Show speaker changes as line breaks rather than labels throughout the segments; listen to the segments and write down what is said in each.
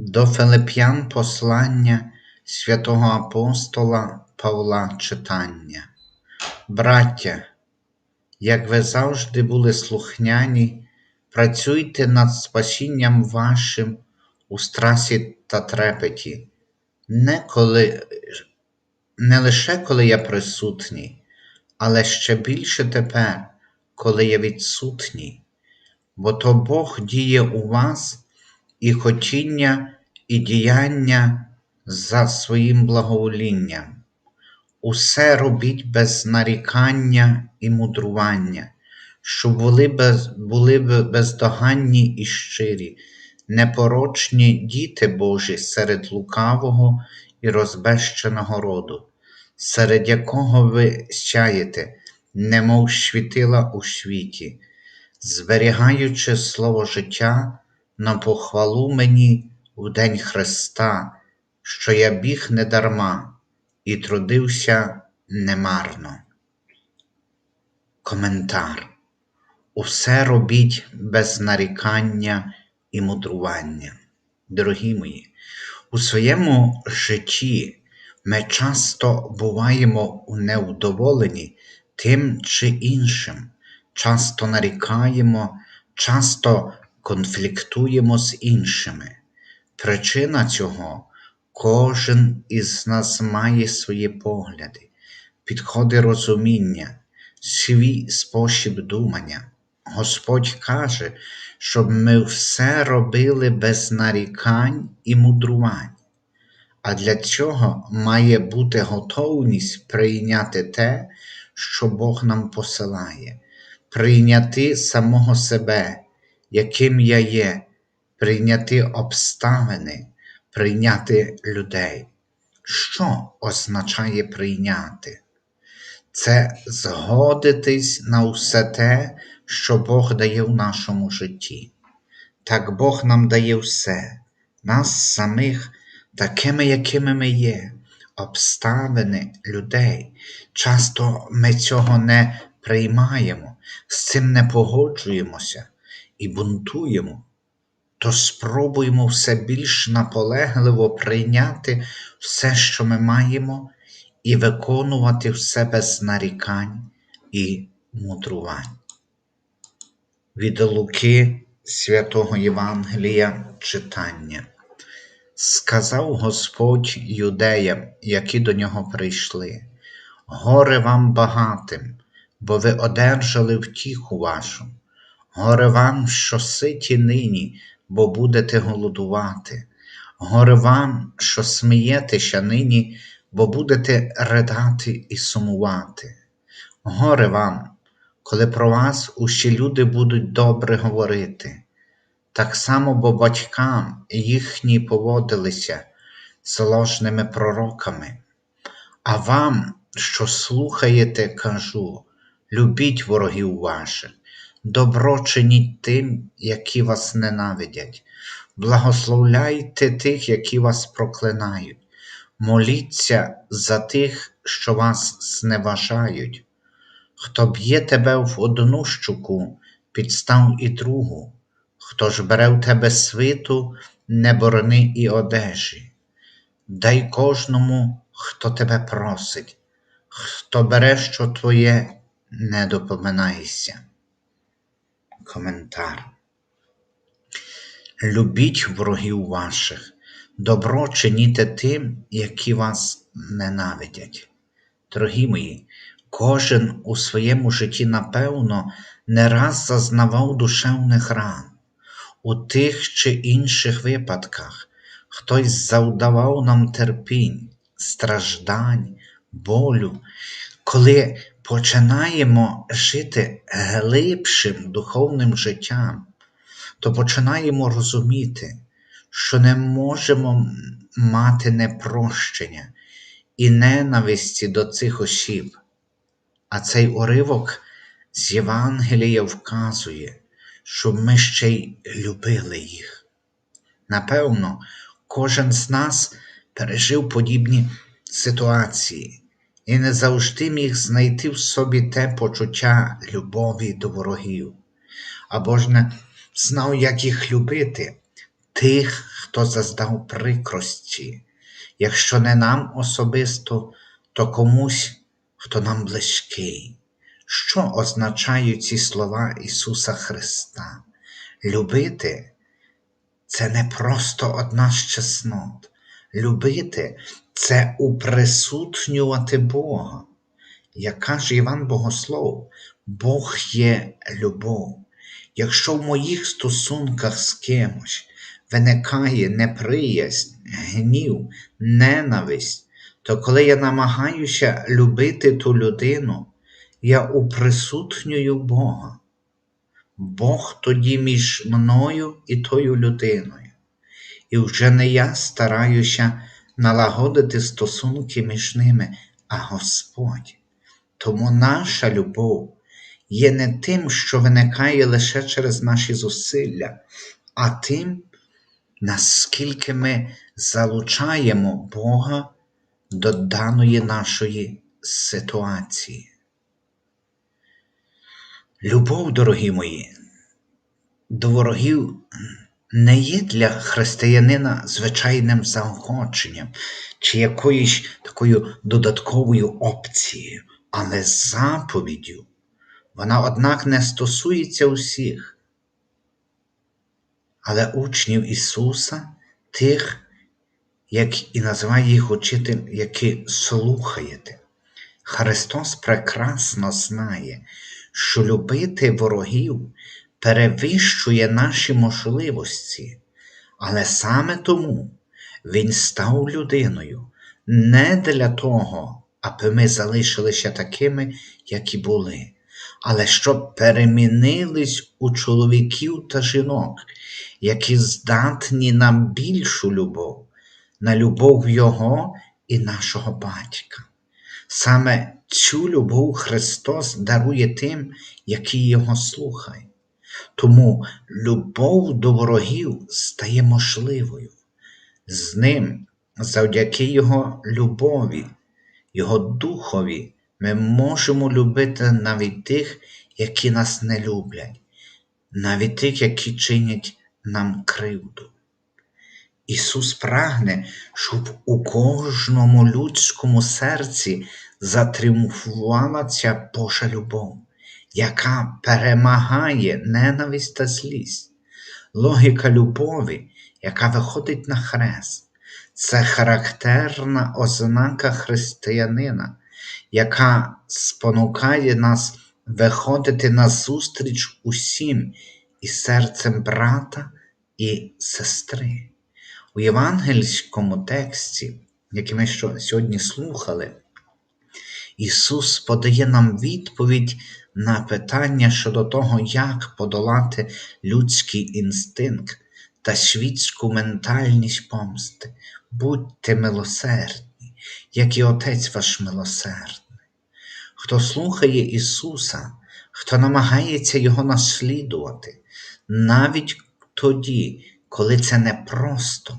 До Филип'ян послання святого апостола Павла читання. Браття, як ви завжди були слухняні, працюйте над спасінням вашим у страсі та трепеті, не, коли, не лише коли я присутній, але ще більше тепер, коли я відсутній, бо то Бог діє у вас і хотіння, і діяння за своїм благоволінням. Усе робіть без нарікання і мудрування, щоб були, без, були бездоганні і щирі, непорочні діти Божі серед лукавого і розбещеного роду, серед якого ви сяєте, немов світила у світі, зберігаючи слово життя на похвалу мені в день Христа, що я біг недарма і трудився немарно. Коментар. Усе робіть без нарікання і мудрування. Дорогі мої, у своєму житті ми часто буваємо невдоволені тим чи іншим, часто нарікаємо, часто конфліктуємо з іншими. Причина цього кожен із нас має свої погляди, підходи розуміння, свій спосіб думання. Господь каже, щоб ми все робили без нарікань і мудрувань. А для цього має бути готовність прийняти те, що Бог нам посилає, прийняти самого себе, яким я є, прийняти обставини, прийняти людей. Що означає прийняти? Це згодитись на все те, що Бог дає в нашому житті. Так Бог нам дає все, нас самих, такими, якими ми є, обставини людей. Часто ми цього не приймаємо, з цим не погоджуємося і бунтуємо, то спробуємо все більш наполегливо прийняти все, що ми маємо, і виконувати все без нарікань і мудрувань. Від Луки святого Євангелія читання. Сказав Господь юдеям, які до нього прийшли, горе вам багатим, бо ви одержали втіху вашу, горе вам, що ситі нині, бо будете голодувати, горе вам, що смієтеся нині, бо будете ридати і сумувати. Горе вам, коли про вас усі люди будуть добре говорити. Так само, бо батькам їхні поводилися з ложними пророками. А вам, що слухаєте, кажу, любіть ворогів ваших, добро чиніть тим, які вас ненавидять, благословляйте тих, які вас проклинають, моліться за тих, що вас зневажають. Хто б'є тебе в одну щуку, підстав і другу. Хто ж бере в тебе свиту, не борони і одежі, дай кожному, хто тебе просить, хто бере, що твоє, не допоминайся. Коментар. Любіть ворогів ваших, добро чиніте тим, які вас ненавидять. Дорогі мої, кожен у своєму житті, напевно, не раз зазнавав душевних ран. У тих чи інших випадках хтось завдавав нам терпінь, страждань, болю, коли починаємо жити глибшим духовним життям, то починаємо розуміти, що не можемо мати непрощення і ненависті до цих осіб. А цей уривок з Євангелія вказує, щоб ми ще й любили їх. Напевно, кожен з нас пережив подібні ситуації і не завжди міг знайти в собі те почуття любові до ворогів, або ж не знав, як їх любити, тих, хто заздав прикрості, якщо не нам особисто, то комусь, хто нам близький. Що означають ці слова Ісуса Христа? Любити це не просто одна з чеснот. Любити це уприсутнювати Бога. Як каже Іван Богослов, Бог є любов. Якщо в моїх стосунках з кимось виникає неприязнь, гнів, ненависть, то коли я намагаюся любити ту людину, я уприсутнюю Бога. Бог тоді між мною і тою людиною. І вже не я стараюся налагодити стосунки між ними, а Господь. Тому наша любов є не тим, що виникає лише через наші зусилля, а тим, наскільки ми залучаємо Бога до даної нашої ситуації. Любов, дорогі мої, до ворогів не є для християнина звичайним заохоченням чи якоюсь такою додатковою опцією, але заповіддю. Вона, однак, не стосується усіх, але учнів Ісуса, тих, як і називає їх учитель, які слухаєте. Христос прекрасно знає, що любити ворогів перевищує наші можливості, але саме тому Він став людиною не для того, аби ми залишилися такими, які були, але щоб перемінились у чоловіків та жінок, які здатні на більшу любов, на любов Його і нашого батька. Саме цю любов Христос дарує тим, які Його слухають. Тому любов до ворогів стає можливою. З ним, завдяки Його любові, Його Духові, ми можемо любити навіть тих, які нас не люблять, навіть тих, які чинять нам кривду. Ісус прагне, щоб у кожному людському серці затріумфувала ця Божа любов, яка перемагає ненависть та злість. Логіка любові, яка виходить на хрест, це характерна ознака християнина, яка спонукає нас виходити на зустріч усім і серцем брата і сестри. У євангельському тексті, який ми сьогодні слухали, Ісус подає нам відповідь на питання щодо того, як подолати людський інстинкт та світську ментальність помсти. Будьте милосердні, як і Отець ваш милосердний. Хто слухає Ісуса, хто намагається Його наслідувати, навіть тоді, коли це непросто,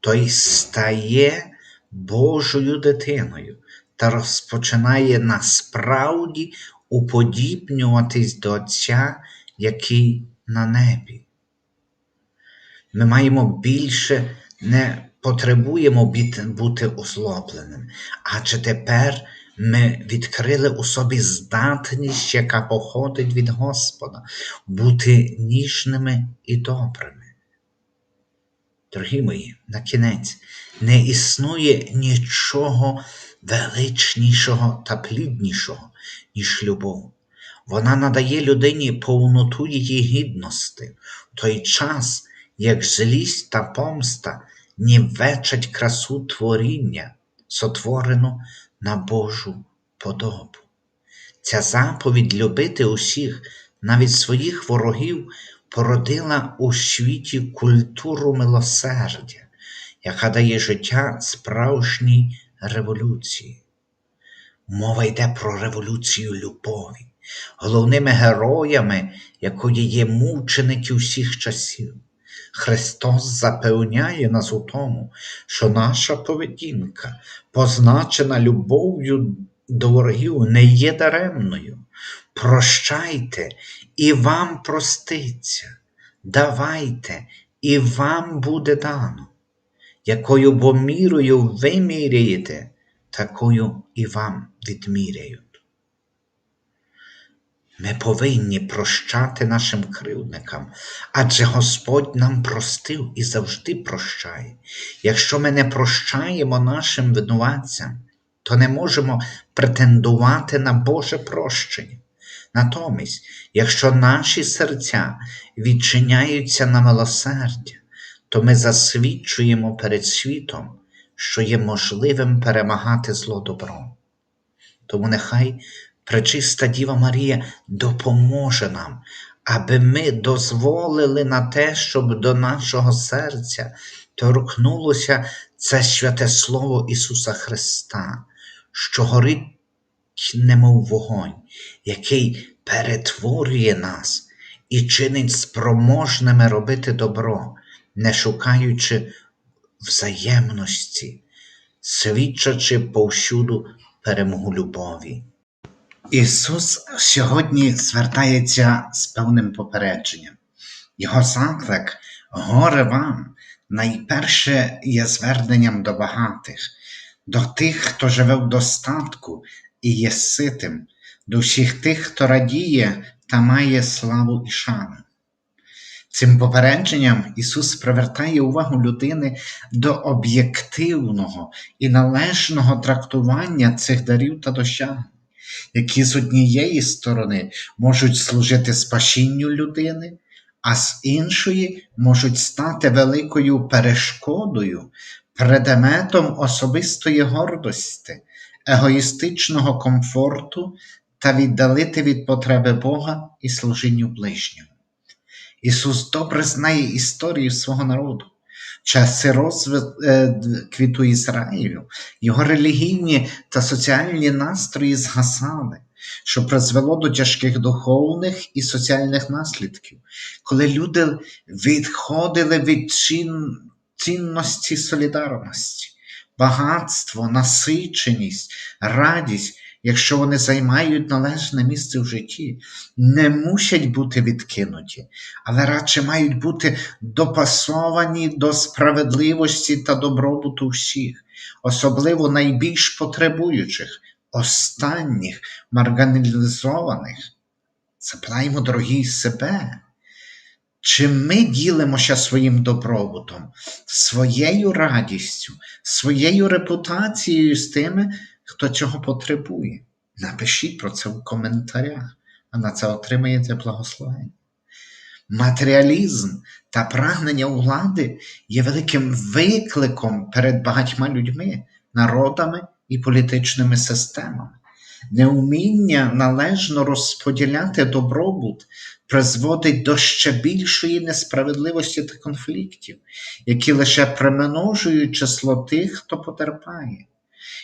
той стає Божою дитиною та розпочинає насправді уподібнюватись до Отця, який на небі. Ми маємо більше не потребуємо бути озлобленим, адже тепер ми відкрили у собі здатність, яка походить від Господа, бути ніжними і добрими. Дорогі мої, на кінець, не існує нічого величнішого та пліднішого, ніж любов. Вона надає людині повноту її гідності, в той час, як злість та помста нівечать красу творіння, сотворену на Божу подобу. Ця заповідь любити усіх, навіть своїх ворогів, породила у світі культуру милосердя, яка дає життя справжній революції. Мова йде про революцію любові, головними героями якої є мученики всіх часів. Христос запевняє нас у тому, що наша поведінка, позначена любов'ю до ворогів, не є даремною. Прощайте, і вам проститься, давайте, і вам буде дано. Якою бо мірою ви міряєте, такою і вам відміряють. Ми повинні прощати нашим кривдникам, адже Господь нам простив і завжди прощає. Якщо ми не прощаємо нашим винуватцям, то не можемо претендувати на Боже прощення. Натомість, якщо наші серця відчиняються на милосердя, то ми засвідчуємо перед світом, що є можливим перемагати зло добром. Тому нехай Пречиста Діва Марія допоможе нам, аби ми дозволили на те, щоб до нашого серця торкнулося це святе Слово Ісуса Христа, що горить, немов вогонь, який перетворює нас і чинить спроможними робити добро, не шукаючи взаємності, свідчачи повсюду перемогу любові. Ісус сьогодні звертається з певним попередженням. Його заклик горе вам найперше є зверненням до багатих, до тих, хто живе в достатку і є ситим, до всіх тих, хто радіє та має славу і шану. Цим попередженням Ісус привертає увагу людини до об'єктивного і належного трактування цих дарів та досягнень які з однієї сторони можуть служити спасінню людини, а з іншої можуть стати великою перешкодою, предметом особистої гордості, егоїстичного комфорту та віддалити від потреби Бога і служінню ближнього. Ісус добре знає історію свого народу. Часи розквіту Ізраїлю, його релігійні та соціальні настрої згасали, що призвело до тяжких духовних і соціальних наслідків, коли люди відходили від цінності солідарності, багатство, насиченість, радість якщо вони займають належне місце в житті, не мусять бути відкинуті, але радше мають бути допасовані до справедливості та добробуту всіх, особливо найбільш потребуючих, останніх марганізованих. Заплаємо, дорогі себе. Чи ми ділимося своїм добробутом, своєю радістю, своєю репутацією з тими, хто цього потребує. Напишіть про це в коментарях, а на це отримаєте благословення. Матеріалізм та прагнення влади є великим викликом перед багатьма людьми, народами і політичними системами. Неуміння належно розподіляти добробут призводить до ще більшої несправедливості та конфліктів, які лише примножують число тих, хто потерпає.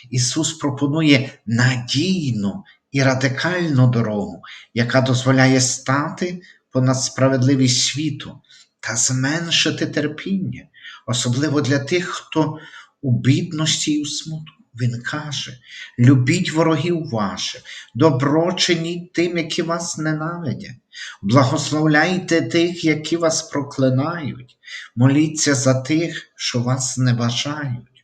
Ісус пропонує надійну і радикальну дорогу, яка дозволяє стати понад справедливість світу та зменшити терпіння, особливо для тих, хто у бідності і у смутку. Він каже: любіть ворогів ваших, добро чиніть тим, які вас ненавидять, благословляйте тих, які вас проклинають, моліться за тих, що вас не бажають.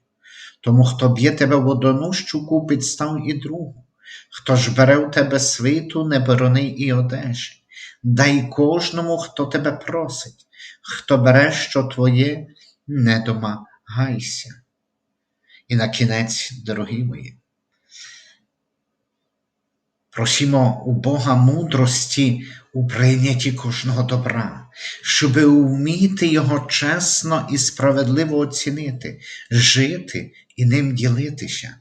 Тому хто б'є тебе в одну щуку, підстав і другу, хто ж бере у тебе свиту, не борони і одежі, дай кожному, хто тебе просить, хто бере, що твоє, не домагайся. І на кінець, дорогі мої, просімо у Бога мудрості у прийнятті кожного добра, щоби вміти його чесно і справедливо оцінити, жити і ним ділитися.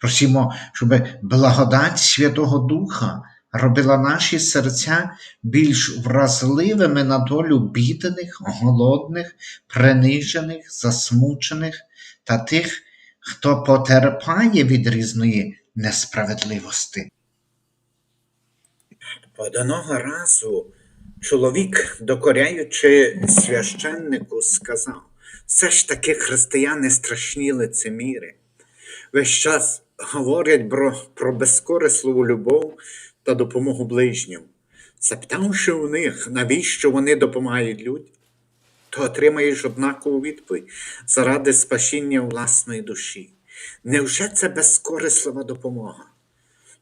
Просімо, щоб благодать Святого Духа робила наші серця більш вразливими на долю бідних, голодних, принижених, засмучених та тих, хто потерпає від різної несправедливості. Одного разу чоловік, докоряючи священнику, сказав: все ж таки християни страшні лицеміри. Весь час говорять про, про безкорисливу любов та допомогу ближньому. Запитавши у них, навіщо вони допомагають людям, то отримаєш однакову відповідь заради спасіння власної душі. Невже це безкорислива допомога?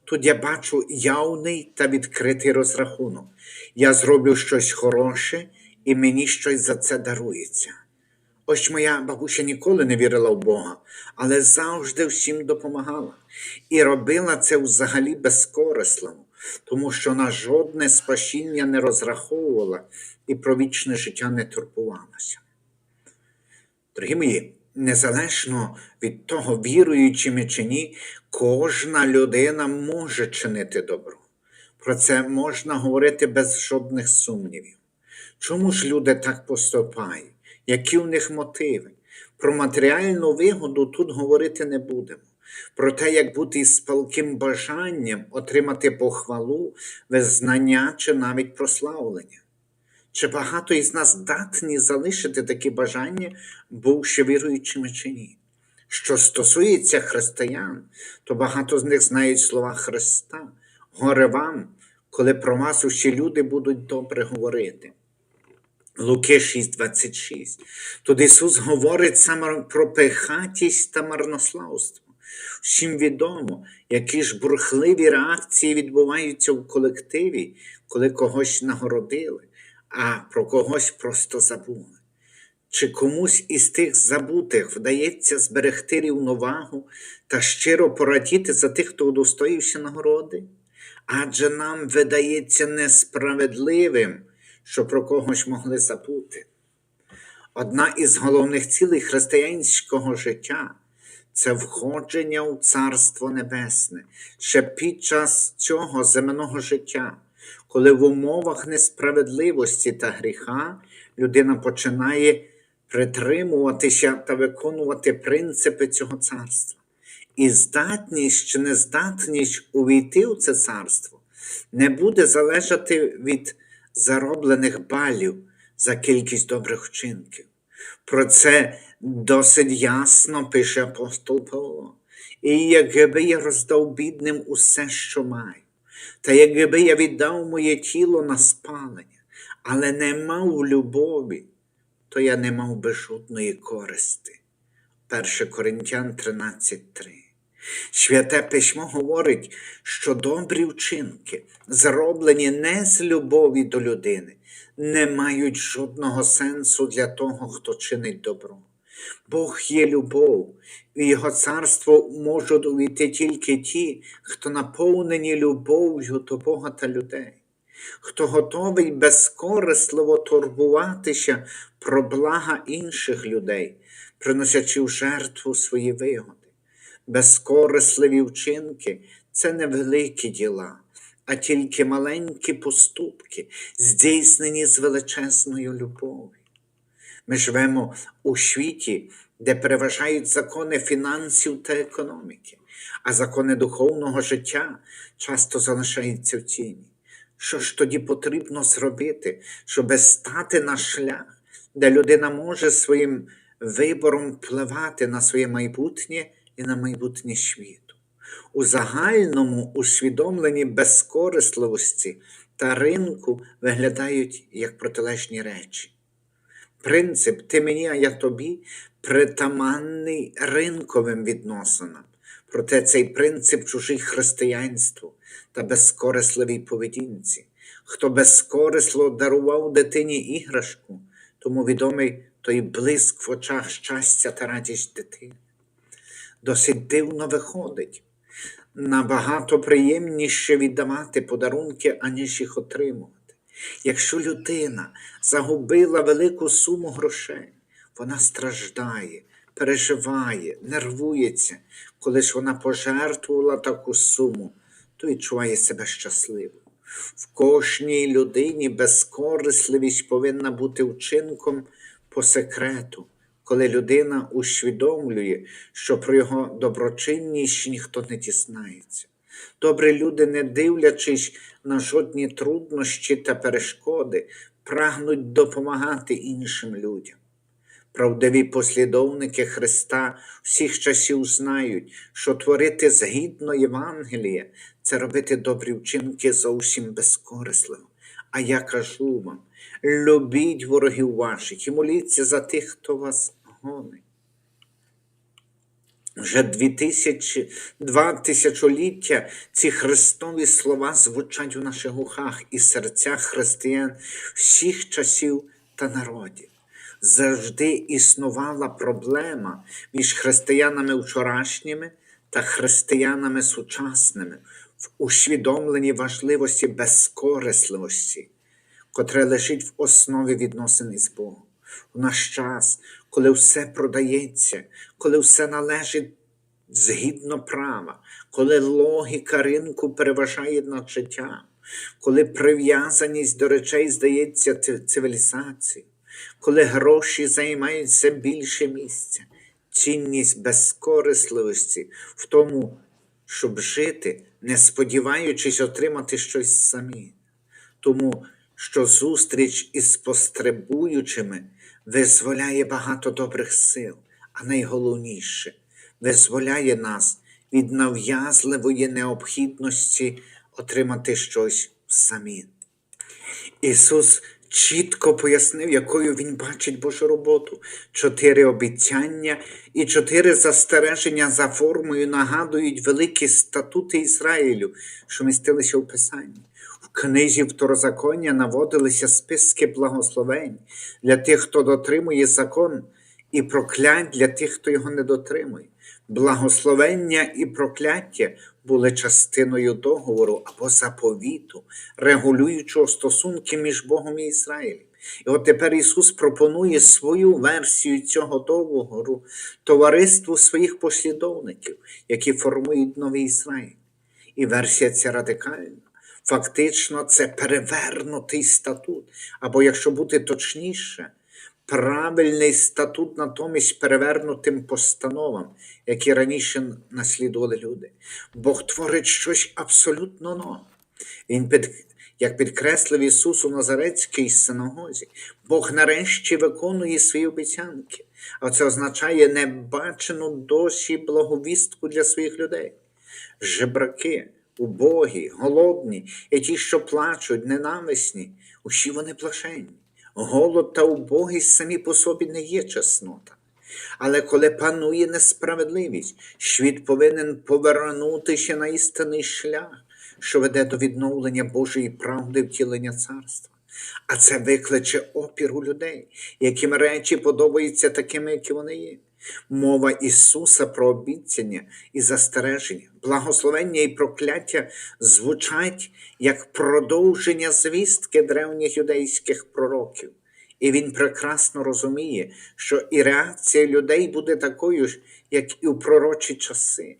Тут я бачу явний та відкритий розрахунок. Я зроблю щось хороше, і мені щось за це дарується. Ось моя бабуся ніколи не вірила в Бога, але завжди всім допомагала і робила це взагалі безкорисливо, тому що на жодне спасіння не розраховувала і про вічне життя не турбувалася. Дорогі мої, незалежно від того, віруючи ми чи ні, кожна людина може чинити добро. Про це можна говорити без жодних сумнівів. Чому ж люди так поступають? Які в них мотиви? Про матеріальну вигоду тут говорити не будемо. Про те, як бути із палким бажанням отримати похвалу, визнання чи навіть прославлення. Чи багато із нас здатні залишити такі бажання, бувши віруючими чи ні? Що стосується християн, то багато з них знають слова Христа. Горе вам, коли про вас усі люди будуть добре говорити. Луки 6,26. Тут Ісус говорить саме про пихатість та марнославство. Всім відомо, які ж бурхливі реакції відбуваються в колективі, коли когось нагородили, а про когось просто забули. Чи комусь із тих забутих вдається зберегти рівновагу та щиро порадіти за тих, хто удостоївся нагороди? Адже нам видається несправедливим, що про когось могли забути. Одна із головних цілей християнського життя це входження у Царство Небесне ще під час цього земного життя, коли в умовах несправедливості та гріха людина починає притримуватися та виконувати принципи цього царства. І здатність чи нездатність увійти у це царство не буде залежати від зароблених балів за кількість добрих вчинків. Про це досить ясно пише апостол Павло. І якби я роздав бідним усе, що маю, та якби я віддав моє тіло на спалення, але не мав любові, то я не мав би жодної користи. 1 Коринтян 13.3 Святе письмо говорить, що добрі вчинки, зроблені не з любові до людини, не мають жодного сенсу для того, хто чинить добро. Бог є любов, і Його царство можуть увійти тільки ті, хто наповнені любов'ю до Бога та людей, хто готовий безкорисливо турбуватися про блага інших людей, приносячи в жертву свої вигоди. Безкорисливі вчинки це не великі діла, а тільки маленькі поступки, здійснені з величезною любов'ю. Ми живемо у світі, де переважають закони фінансів та економіки, а закони духовного життя часто залишаються в тіні. Що ж тоді потрібно зробити, щоб стати на шлях, де людина може своїм вибором впливати на своє майбутнє і на майбутнє світу? У загальному усвідомленні безкорисливості та ринку виглядають як протилежні речі. Принцип ти мені, а я тобі притаманний ринковим відносинам. Проте цей принцип чужий християнству та безкорисливій поведінці. Хто безкорисло дарував дитині іграшку, тому відомий той блиск в очах щастя та радість дитини. Досить дивно виходить. Набагато приємніше віддавати подарунки, аніж їх отримувати. Якщо людина загубила велику суму грошей, вона страждає, переживає, нервується, коли ж вона пожертвувала таку суму то відчуває себе щасливим. В кожній людині безкорисливість повинна бути вчинком по секрету, коли людина усвідомлює, що про його доброчинність ніхто не дізнається. Добрі люди, не дивлячись на жодні труднощі та перешкоди, прагнуть допомагати іншим людям. Правдиві послідовники Христа всіх часів знають, що творити згідно Євангелія це робити добрі вчинки зовсім безкорисливо. А я кажу вам: любіть ворогів ваших і моліться за тих, хто вас гонить. Вже дві тисячі, два тисячоліття ці христові слова звучать у наших ухах і серцях християн всіх часів та народів. Завжди існувала проблема між християнами вчорашніми та християнами сучасними в усвідомленні важливості безкорисливості, котре лежить в основі відносин із Богом. У наш час, коли все продається, коли все належить згідно права, коли логіка ринку переважає над життям, коли прив'язаність до речей здається цивілізацією, коли гроші займають все більше місця, цінність безкорисливості в тому, щоб жити, не сподіваючись отримати щось самі. Тому що зустріч із постребуючими визволяє багато добрих сил, а найголовніше визволяє нас від нав'язливої необхідності отримати щось взамін. Ісус чітко пояснив, якою Він бачить Божу роботу. Чотири обіцяння і чотири застереження за формою нагадують великі статути Ізраїлю, що містилися у Писанні. Книзі Второзаконня наводилися списки благословень для тих, хто дотримує закон, і проклять для тих, хто його не дотримує. Благословення і прокляття були частиною договору або заповіту, регулюючого стосунки між Богом і Ізраїлем. І от тепер Ісус пропонує свою версію цього договору товариству своїх послідовників, які формують новий Ізраїль. І версія ця радикальна. Фактично, це перевернутий статут, або, якщо бути точніше, правильний статут натомість перевернутим постановам, які раніше наслідували люди. Бог творить щось абсолютно нове. Він під, як підкреслив Ісус у Назарецькій синагозі, Бог нарешті виконує свої обіцянки, а це означає небачену досі благовістку для своїх людей. Жебраки, убогі, голодні, і ті, що плачуть, ненависні, усі вони блаженні. Голод та убогість самі по собі не є чеснота. Але коли панує несправедливість, світ повинен повернутися на істинний шлях, що веде до відновлення Божої правди втілення царства. А це викличе опір у людей, яким речі подобаються такими, які вони є. Мова Ісуса про обіцяння і застереження, благословення і прокляття звучать як продовження звістки древніх юдейських пророків. І він прекрасно розуміє, що і реакція людей буде такою ж, як і у пророчі часи.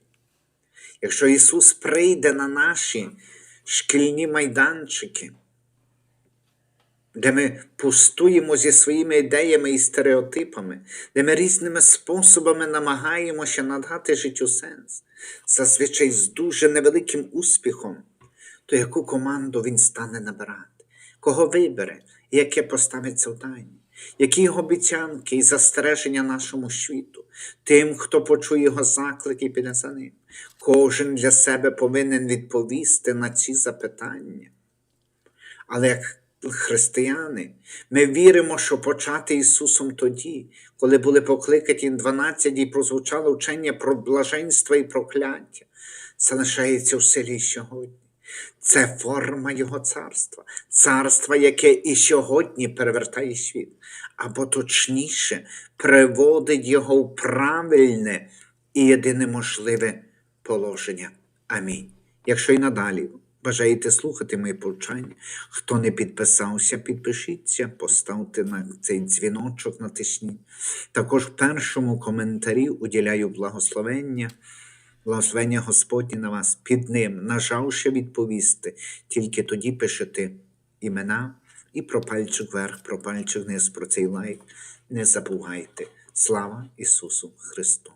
Якщо Ісус прийде на наші шкільні майданчики, де ми пустуємо зі своїми ідеями і стереотипами, де ми різними способами намагаємося надати життю сенс, зазвичай з дуже невеликим успіхом, то яку команду він стане набирати, кого вибере? І яке поставить завдання, які його обіцянки і застереження нашому світу, тим, хто почує його заклик і піде за ним. Кожен для себе повинен відповісти на ці запитання. Але як християни, ми віримо, що почати Ісусом тоді, коли були покликані 12 і прозвучало вчення про блаженство і прокляття, це лишається в силі сьогодні. Це форма Його царства, царства, яке і сьогодні перевертає світ, або точніше, приводить його в правильне і єдине можливе положення. Амінь. Якщо і надалі бажаєте слухати мої повчання, хто не підписався, підпишіться, поставте на цей дзвіночок, натисніть. Також в першому коментарі уділяю благословення Благословення Господні на вас під ним. Нажавши відповісти, тільки тоді пишете імена і про пальчик вверх, про пальчик вниз, про цей лайк. Не забувайте. Слава Ісусу Христу!